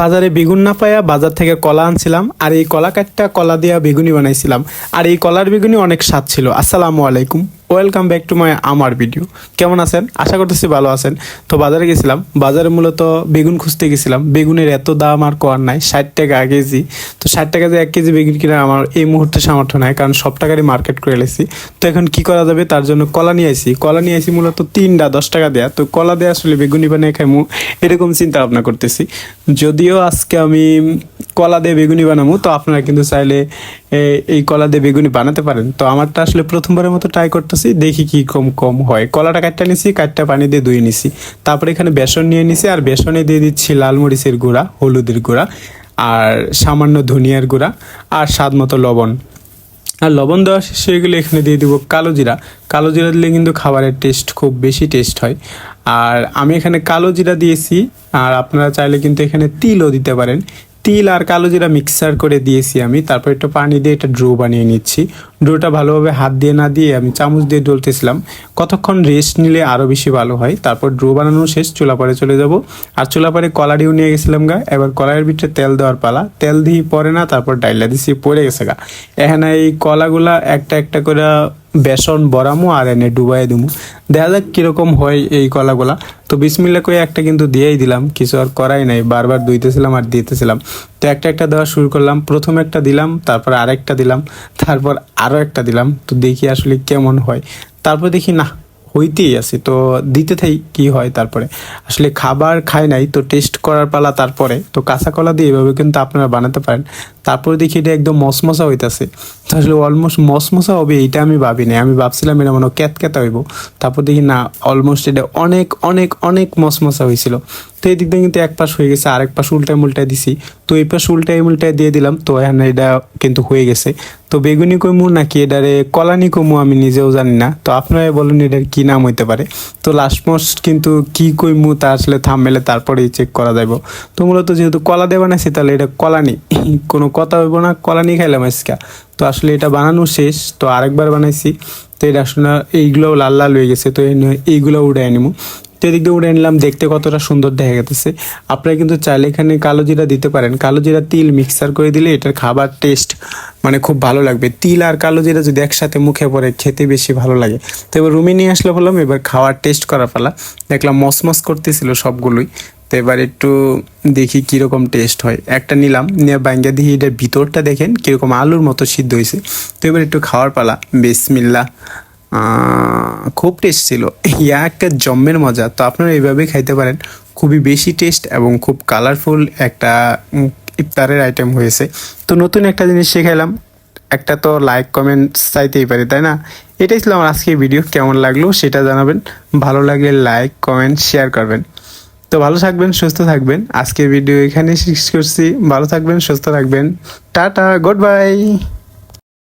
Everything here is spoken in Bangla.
বাজারে বেগুন না পাইয়া বাজার থেকে কলা আনছিলাম, আর এই কলা কাঠটা কলা দিয়া বেগুনি বানাইছিলাম। আর এই কলার বেগুনি অনেক স্বাদ ছিল। আসসালামু আলাইকুম। ওয়েলকাম ব্যাক টু মাই আমার ভিডিও কেমন আছেন? আশা করতেছি ভালো আছেন। তো বাজারে গেছিলাম। বাজারে মূলত বেগুন খুঁজতে গেছিলাম। বেগুনের এত দাম আর কোয়ার নাই, ষাট টাকা কেজি। তো ষাট টাকা যে এক কেজি বেগুন কিনা আমার এই মুহূর্তে সামর্থ্য নাই, কারণ সব টাকারই মার্কেট করে এলেছি তো এখন কি করা যাবে? তার জন্য কলা নিয়ে আইছি। কলা নিয়ে আইছি মূলত তিনটা, দশ টাকা দেয়া। তো কলা দেয়া আসলে বেগুনি বানিয়ে খাইমু, এরকম চিন্তা ভাবনা করতেছি। যদিও আজকে আমি কলা দিয়ে বেগুনি বানাবো, তো আপনারা কিন্তু চাইলে এই কলা দিয়ে বেগুনি বানাতে পারেন। তো আমারটা আসলে প্রথমবারের মতো ট্রাই করতেছি, দেখি কি কম কম হয়। কলাটা কাটটা নিছি, কাটটা পানি দিয়ে ধুয়ে নিছি। তারপরে এখানে বেসন নিয়ে নিছি, আর বেসনে দিয়ে দিচ্ছি লাল মরিচের গুঁড়া, হলুদের গুঁড়া, আর সামান্য ধনিয়ার গুঁড়া, আর স্বাদ মতো লবণ। আর লবণ দেওয়া শেষে এগুলো এখানে দিয়ে দিব কালো জিরা। কালো জিরা দিলে কিন্তু খাবারের টেস্ট খুব বেশি টেস্ট হয়। আর আমি এখানে কালো জিরা দিয়েছি, আর আপনারা চাইলে কিন্তু এখানে তিলও দিতে পারেন। তিল আর কালো জিরা মিক্সার করে দিয়েছি আমি। তারপর একটু পানি দিয়ে একটা ড্রো বানিয়ে নিচ্ছি। ড্রোটা ভালোভাবে হাত দিয়ে না দিয়ে আমি চামচ দিয়ে ডলতেছিলাম। কতক্ষণ রেস্ট নিলে আরও বেশি ভালো হয়? তারপর ড্রো বানানো শেষ, চুলা পরে চলে যাব। আর চুলা পরে কলারিও নিয়ে গেছিলাম গা। এবার কলাইয়ের ভিতরে তেল দেওয়ার পালা। তেল দিয়ে পরে না, তারপর ডাইলা দিছি, পড়ে গেছে গা। এখানে এই কলাগুলা একটা একটা করে বেসন বরামো আর এনে ডুবাই দিমু। দেখা যাক কীরকম হয় এই কলাগুলা। তো বিসমিল্লা করে একটা কিন্তু দিয়েই দিলাম, কিছু আর করাই নাই, বারবার ধুইতেছিলাম আর দিতেছিলাম। তো একটা একটা দেওয়া শুরু করলাম, প্রথম একটা দিলাম, তারপর আরেকটা দিলাম, তারপর আরও একটা দিলাম, তো দেখি আসলে কেমন হয়। তারপর দেখি না, হইতেই আছে, তো দিতে থাই কি হয় তারপরে। আসলে খাবার খাই নাই, তো টেস্ট করার পালা তারপরে। তো কাঁচা কলা দিয়ে এভাবে কিন্তু আপনারা বানাতে পারেন। তারপরে দেখি এটা একদম মসমসা হইতাছে। আসলে অলমোস্ট মসমসা হবে এইটা আমি ভাবি নাই আমি ভাবছিলাম এটা মনে ক্যাত ক্যাতা হইব। তারপর দেখি না অলমোস্ট এটা অনেক অনেক অনেক মসমসা হয়েছিল তো এই দিক দিয়ে কিন্তু এক পাশ হয়ে গেছে, আরেক পাশ উল্টায় মুল্টায় দিছি। তো এই পাশ উল্টায় মুল্টায় দিয়ে দিলাম, তো এখানে এটা কিন্তু হয়ে গেছে। তো বেগুনি কইমু নাকি এটারে কলানি কমু আমি নিজেও জানি না। তো আপনারাই বলুন এটার কি নাম হইতে পারে। তো লাস্ট মোস্ট কিন্তু কি কইমু তা আসলে থাম মেলে তারপরেই চেক করা যাইব। তো মূলত যেহেতু কলা দিয়ে বানাইছি তাহলে এটা কলানি। কোনো কথা হইব না, কলা নিয়ে খাইলাম আজকে। তো আসলে এটা বানানো শেষ, তো আরেকবার বানাইছি। তো এটা আসলে এইগুলো লাল লাল হয়ে গেছে, তো এই- এইগুলো উড়ে নিমু। তো এদিক দিয়ে উড়ে আনলাম দেখতে কতটা সুন্দর দেখা গেছে আপনারা কিন্তু চাইলে এখানে কালো জিরা দিতে পারেন। কালো জিরা তিল মিক্সার করে দিলে এটার খাবার টেস্ট মানে খুব ভালো লাগবে। তিল আর কালো জিরা যদি একসাথে মুখে পড়ে, খেতে বেশি ভালো লাগে। তো এবার রুমে নিয়ে আসলে বললাম, এবার খাওয়ার টেস্ট করা পালা। দেখলাম মসমস করতেছিল সবগুলোই। তো এবার একটু দেখি কীরকম টেস্ট হয়। একটা নিলাম, নিয়ে ব্যাঙ্গে দেখি এটার ভিতরটা দেখেন কীরকম আলুর মতো সিদ্ধ হয়েছে। তো এবার একটু খাওয়ার পালা। বিসমিল্লা। খুব টেস্ট ছিল। ইয়া একটা জম্মের মজা। তো আপনারা এইভাবেই খাইতে পারেন। খুবই বেশি টেস্ট এবং খুব কালারফুল একটা ইফতারের আইটেম হয়েছে। তো নতুন একটা জিনিস শিখাইলাম। একটা তো লাইক কমেন্ট চাইতেই পারি, তাই না? এটাই ছিল আমার আজকের ভিডিও কেমন লাগল সেটা জানাবেন। ভালো লাগলে লাইক কমেন্ট শেয়ার করবেন। তো ভালো থাকবেন, সুস্থ থাকবেন। আজকের ভিডিও এখানে শেষ করছি। ভালো থাকবেন, সুস্থ থাকবেন। Tata good bye